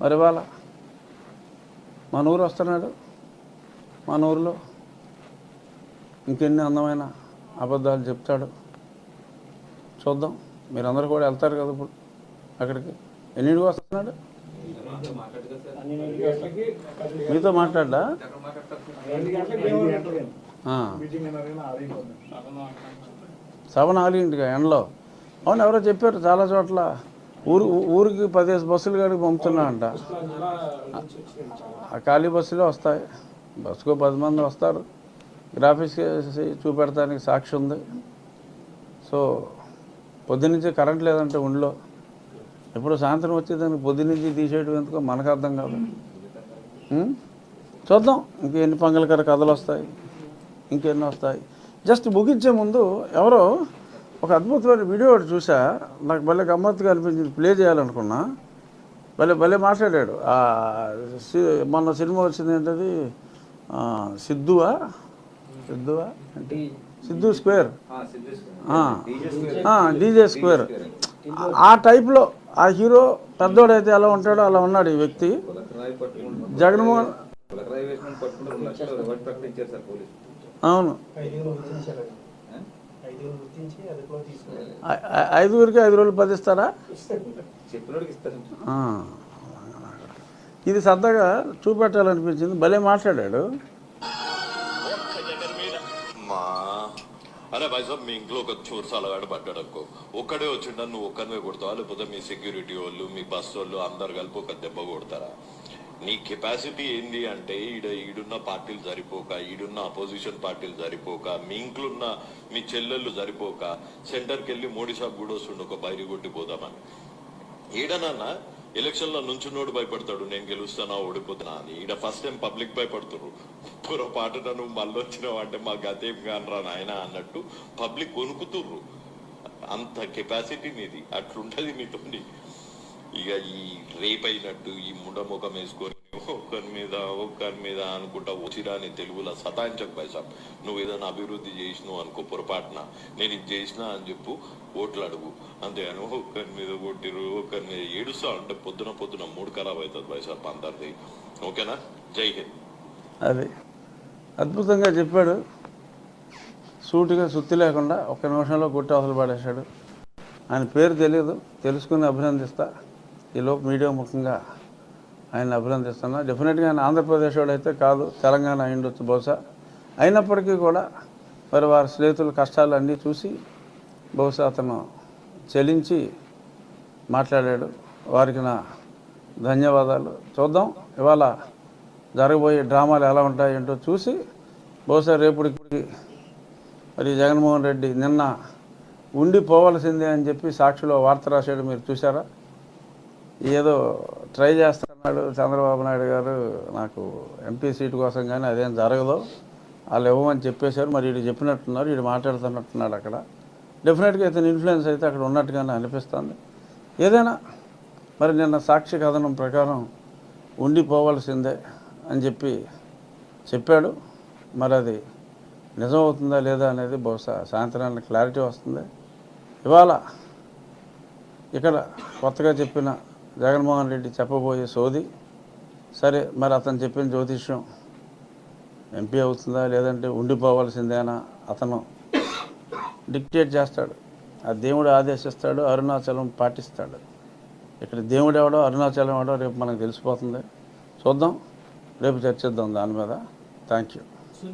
మరి వాళ్ళ మన ఊరు వస్తున్నాడు మన ఊరిలో ఇంకెన్ని అందమైన అబద్ధాలు చెప్తాడు. చూద్దాం. మీరందరూ కూడా వెళ్తారు కదా ఇప్పుడు అక్కడికి. ఎన్నింటికి వస్తున్నాడు? మీతో మాట్లాడా ఆ. సభ నాలుగింటిగా ఎండలో. అవును ఎవరో చెప్పారు చాలా చోట్ల. ఊరు ఊరికి పదిహేను బస్సులు కాడికి పంపుతున్నా అంట. ఆ ఖాళీ బస్సులే వస్తాయి. బస్సుకు పది మంది వస్తారు. గ్రాఫిక్స్ చూపెడతానికి సాక్షి ఉంది. సో పొద్దునుంచి కరెంట్ లేదంటే ఉండిలో. ఎప్పుడు సాయంత్రం వచ్చేదానికి పొద్దునుంచి తీసేయడం ఎందుకో మనకు అర్థం కాదు. చూద్దాం. ఇంకెన్ని పంగలకర కథలు వస్తాయి. ఇంకెన్ని వస్తాయి. జస్ట్ ముగించే ముందు ఎవరో ఒక అద్భుతమైన వీడియో ఒకటి చూసా. నాకు భలే గమ్మత్తుగా అనిపించింది. ప్లే చేయాలనుకున్నా. భలే భలే మాట్లాడాడు. ఆ సి- మొన్న సినిమా వచ్చింది ఏంటది? ఆ, సిద్ధువా? సిద్ధువా? అంటే సిద్ధు స్క్వేర్. DJ square. ఆ టైప్లో ఆ హీరో పెద్దోడైతే ఎలా ఉంటాడో అలా ఉన్నాడు ఈ వ్యక్తి. జగన్మోహన్ అవును. ఐదుగురికి ఐదు రోజులు పదిస్తారా ఆ. ఇది సరదాగా చూపెట్టాలనిపించింది. భలే మాట్లాడాడు. అరే భాయ్ సాబ్ మీ ఇంట్లో ఒక చోరు సలగాడు పడ్డాడు అనుకో. ఒక్కడే వచ్చిండ నువ్వు ఒక్కరివే కొడతావా? లేకపోతే మీ సెక్యూరిటీ వాళ్ళు మీ బస్ వాళ్ళు అందరు కలిపి ఒక దెబ్బ కొడతారా? నీ కెపాసిటీ ఏంది అంటే ఈడ ఈడున్న పార్టీలు సరిపోక ఈడున్న అపోజిషన్ పార్టీలు సరిపోక మీ ఇంట్లో ఉన్న మీ చెల్లెళ్ళు సరిపోక సెంటర్కి వెళ్ళి మోడీ షాప్ కూడా వస్తుండు ఒక బైరి కొట్టిపోదామని ఈడనన్నా ఎలక్షన్లో లో భయపడతాడు నేను గెలుస్తానా ఓడిపోతున్నా అని. ఈడ ఫస్ట్ టైం పబ్లిక్ భయపడుతున్నారు పొరపాటున నువ్వు మళ్ళీ వచ్చినావు అంటే మా గతేం కానరా నాయన అన్నట్టు పబ్లిక్ వణుకుతుర్రు. అంత కెపాసిటీ నీది అట్లుంటది నీతోని. ఇక ఈ రేప్ అయినట్టు ఈ ముండముఖం వేసుకొని ఒకరి మీద ఒకరి మీద అనుకుంటా వచ్చిరాని తెలుగులో సతాయించక పైసాబ్ నువ్వు ఏదైనా అభివృద్ధి చేసినావు అనుకో పొరపాటున. నేను ఇది చేసినా అని చెప్పు ఓట్లు అడుగు. అంతేగాని ఒకరి మీద కొట్టిరు ఒకరి మీద ఏడుస్తా అంటే పొద్దున పొద్దున మూడు ఖరాబ్ అవుతుంది పైసాబ్ అందరిది ఓకేనా? జై హింద్. అది అద్భుతంగా చెప్పాడు. సూటిగా సుత్తి లేకుండా ఒక నిమిషంలో కొట్టి అసలు పడేశాడు. ఆయన పేరు తెలియదు తెలుసుకుని అభినందిస్తా. ఈలోపు మీడియా ముఖ్యంగా ఆయన అభినందిస్తున్నా. డెఫినెట్గా ఆయన ఆంధ్రప్రదేశ్ వాడైతే అయితే కాదు తెలంగాణ అయిండొచ్చు బహుశా. అయినప్పటికీ కూడా మరి వారి స్నేహితుల కష్టాలు అన్నీ చూసి బహుశా అతను చెలించి మాట్లాడాడు. వారికి నా ధన్యవాదాలు. చూద్దాం ఇవాళ జరగబోయే డ్రామాలు ఎలా ఉంటాయి ఏంటో చూసి బహుశా రేపుడికి మరి జగన్మోహన్ రెడ్డి నిన్న ఉండిపోవలసిందే అని చెప్పి సాక్షిలో వార్త రాశాడు. మీరు చూసారా ఏదో ట్రై చేస్తున్నాడు చంద్రబాబు నాయుడు గారు నాకు ఎంపీ సీటు కోసం కానీ అదేం జరగదు. వాళ్ళు ఇవ్వమని చెప్పేశారు మరి వీడు చెప్పినట్టున్నారు వీడు మాట్లాడుతున్నట్టున్నాడు అక్కడ. డెఫినెట్గా ఇతని ఇన్ఫ్లుయెన్స్ అయితే అక్కడ ఉన్నట్టుగానే అనిపిస్తుంది. ఏదైనా మరి నిన్న సాక్షి కథనం ప్రకారం ఉండిపోవాల్సిందే అని చెప్పి చెప్పాడు. మరి అది నిజం అవుతుందా లేదా అనేది బహుశా సాయంత్రానికి క్లారిటీ వస్తుంది. ఇవాళ ఇక్కడ కొత్తగా చెప్పిన జగన్మోహన్ రెడ్డి చెప్పబోయే సోది. సరే మరి అతను చెప్పిన జ్యోతిష్యం ఎంపీ అవుతుందా లేదంటే ఉండిపోవాల్సిందేనా అతను డిక్టేట్ చేస్తాడు. ఆ దేవుడు ఆదేశిస్తాడు అరుణాచలం పాటిస్తాడు. ఇక్కడ దేవుడు ఎవడో అరుణాచలం ఎవడో రేపు మనకు తెలిసిపోతుంది. చూద్దాం రేపు చర్చిద్దాం దాని మీద. Thank you